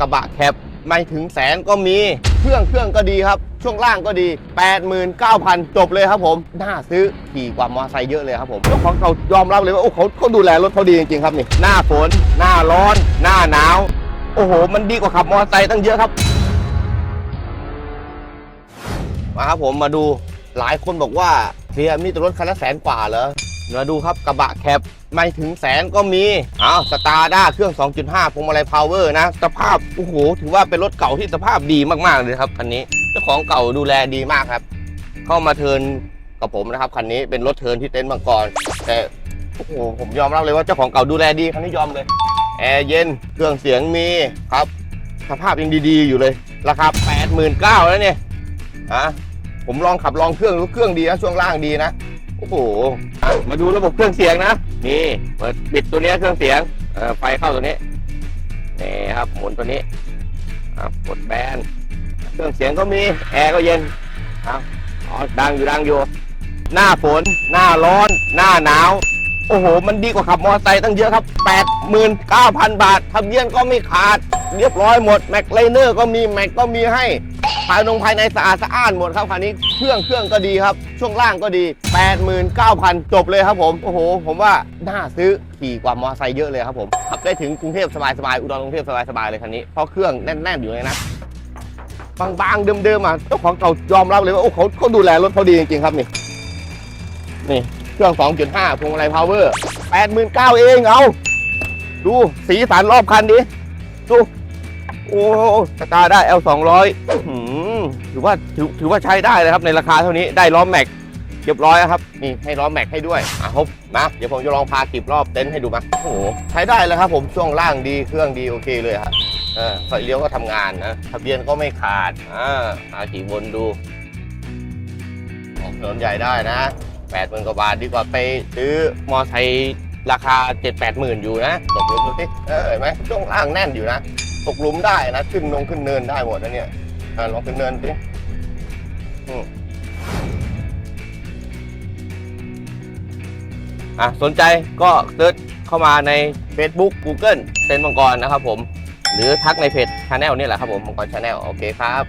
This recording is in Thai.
กระบะแคปไม่ถึงแสนก็มี เครื่องเครื่องก็ดีครับ ช่วงล่างก็ดี 89,000 จบเลยครับผม น่าซื้อขี่กว่ามอเตอร์ไซค์เยอะเลยครับผมเจ้าของเขายอมรับเลยว่าโอ้เขาเขาดูแลรถเขาดีจริงๆครับนี่ หน้าฝน หน้าร้อน หน้าหนาว โอ้โห มันดีกว่าขับมอเตอร์ไซค์ตั้งเยอะครับ มาครับผมมาดูหลายคนบอกว่าเสียมีแต่รถคันละแสนกว่าเหรอ มาดูครับกระบะแคปไม่ถึงแสนก็มีอ้าวสตาร์ด้าเครื่อง 2.5พวงมาลัยพาวเวอร์นะ สภาพ โอ้โห ถือว่าเป็นรถเก่าที่สภาพดีมากๆเลยครับคันนี้เจ้าของเก่าดูแลดีมากครับ เข้ามาเทินกับผมนะครับคันนี้เป็นรถเทินที่เต็นท์มังกรแต่โอ้โหผมยอมรับเลยว่าเจ้าของเก่าดูแลดีคันนี้ยอมเลยแอร์เย็นเครื่องเสียงมีครับ สภาพยังดีๆอยู่เลยราคา89,000แล้วเนี่ยอะผมลองขับลองเครื่องรู้เครื่องดีนะช่วงล่างดีนะ โอ้โหอะมาดูระบบเครื่องเสียงนะ นี่เปิดปิดตัวเนี้ยเครื่องเสียงเออไฟเข้าตัวนี้ นี่ครับหมุนตัวนี้ครับกดแบน เครื่องเสียงก็มีแอร์ก็เย็นครับอ๋อดังอยู่ดังอยู่ หน้าฝน หน้าร้อน หน้าหนาว โอ้โห มันดีกว่าขับมอเตอร์ไซค์ตั้งเยอะครับ 89,000 บาททะเบียนก็ไม่ขาด เรียบร้อยหมด แม็กไลเนอร์ก็มี แม็กก็มีให้ ภายนงภายในสะอาดสะอ้านหมดครับคันนี้เครื่องเครื่องก็ดีครับ ช่วงล่างก็ดี 89,000 จบเลยครับผม โอ้โห ผมว่าน่าซื้อขี่กว่ามอเตอร์ไซค์เยอะเลยครับผม ขับได้ถึงกรุงเทพสบายๆอุดรกรุงเทพสบายๆเลยคันนี้ เพราะเครื่องแน่นๆอยู่เลยนะบางๆเดิมๆอะเจ้าของเก่ายอมรับเลยว่าโอ้เขาเขาดูแลรถเขาดีจริงๆครับนี่นี่เครื่อง 2.5พวงมาลัยพาวเวอร์89,000เองเอาดูสีสันรอบคันนี้ดูโอ้สตาร์ได้ L 2 0 0หืม ถือว่าถือถือว่าใช้ได้เลยครับในราคาเท่านี้ได้ล้อแม็กเรียบร้อยครับนี่ให้ล้อแม็กให้ด้วยอะครับมาเดี๋ยวผมจะลองพากิบรอบเต็นท์ให้ดูมาโอ้โหใช้ได้เลยครับ ผมช่วงล่างดีเครื่องดีโอเคเลยครับเออไฟเลี้ยวก็ทำงานนะทะเบียนก็ไม่ขาดอ่าพาขี่บนดูออกถนนใหญ่ได้นะแปดหมื่นกว่าบาทดีกว่าไปซื้อมอไซค์ราคาเจ็ดแปดหมื่นอยู่นะตกลงดูสิเออเห็นไหมช่วงล่างแน่นอยู่นะ ตกหลุมได้นะ ขึ้นลงขึ้นเนินได้หมดนะเนี่ย อ่าลองขึ้นเนินดิอืมอะสนใจก็เซิร์ชเข้ามาใน Facebook Google เซนมังกรนะครับผม หรือทักในเพจชาแนลนี่แหละครับผม มังกรชาแนลโอเคครับ